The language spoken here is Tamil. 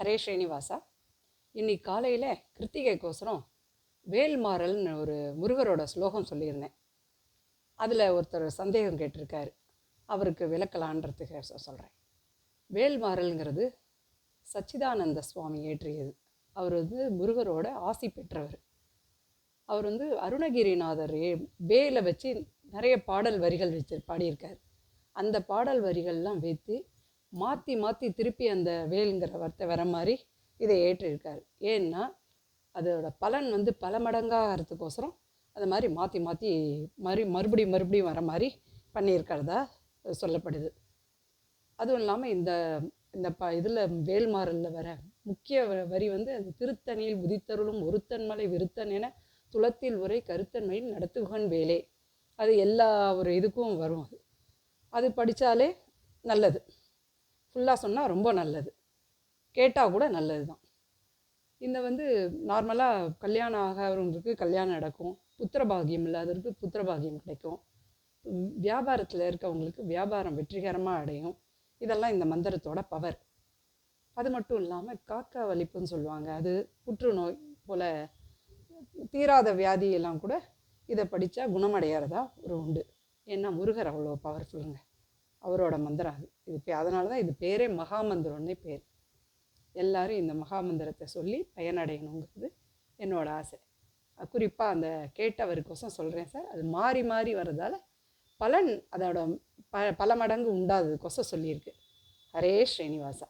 ஹரே ஸ்ரீனிவாசா. இன்னைக்கு காலையில் கிருத்திகைக்கோசரம் வேல்மாறல்னு ஒரு முருகரோட ஸ்லோகம் சொல்லியிருந்தேன். அதில் ஒருத்தர் சந்தேகம் கேட்டிருக்காரு. அவருக்கு விளக்கலான்றதுக்கு சொல்கிறேன் வேல்மாறல்ங்கிறது சச்சிதானந்த சுவாமி ஏற்றியது. அவர் வந்து முருகரோட ஆசி பெற்றவர். அவர் வந்து அருணகிரிநாதர் வேலை வச்சு நிறைய பாடல் வரிகள் வச்சு பாடியிருக்கார். அந்த பாடல் வரிகள்லாம் வைத்து மாற்றி மாற்றி திருப்பி அந்த வேலுங்கிற வார்த்தை வர மாதிரி இதை ஏற்றிருக்கார். ஏன்னா அதோட பலன் வந்து பல மடங்காகிறதுக்கோசரம் அது மாதிரி மாற்றி மாற்றி மறு மறுபடியும் மறுபடியும் வர மாதிரி பண்ணியிருக்கிறதா சொல்லப்படுது. அதுவும் இல்லாமல் இந்த இந்த ப இதில் வேல்மாறலில் வர முக்கிய வ- வரி வந்து அது திருத்தணியில் உதித்தருளும் ஒருத்தன்மலை விருத்தன் என துளத்தில் உரை கருத்தன்மையில் நடத்துகன் வேலே. அது எல்லா ஒரு இதுக்கும் வரும் அது. அது படித்தாலே நல்லது. ஃபுல்லாக சொன்னால் ரொம்ப நல்லது. கேட்டால் கூட நல்லது தான் இந்த வந்து நார்மலாக கல்யாணம் ஆகிறவங்களுக்கு கல்யாணம் நடக்கும். புத்திரபாகியம் இல்லாதவருக்கு புத்திரபாகியம் கிடைக்கும். வியாபாரத்தில் இருக்கவங்களுக்கு வியாபாரம் வெற்றிகரமாக அடையும். இதெல்லாம் இந்த மந்திரத்தோட பவர் அது மட்டும் இல்லாமல் காக்கா வலிப்புன்னு சொல்லுவாங்க. அது புற்றுநோய் போல் தீராத வியாதியெல்லாம் கூட இதை படித்தா குணமடையிறதா ஒரு உண்டு. ஏன்னா முருகர் அவ்வளோ பவர்ஃபுல்லுங்க அவரோட மந்திரம் அது. இது அதனால தான் இது பேரே மகாமந்திரம்னே பேர். எல்லாரும் இந்த மகாமந்திரத்தை சொல்லி பயனடையணுங்கிறது என்னோட ஆசை. குறிப்பாக அந்த கேட்டவருக்கோசம் சொல்கிறேன் சார். அது மாறி மாறி வர்றதால பலன் அதோட ப பல மடங்கு உண்டாததுக்கோசம் சொல்லியிருக்கு. ஹரே ஸ்ரீனிவாசா.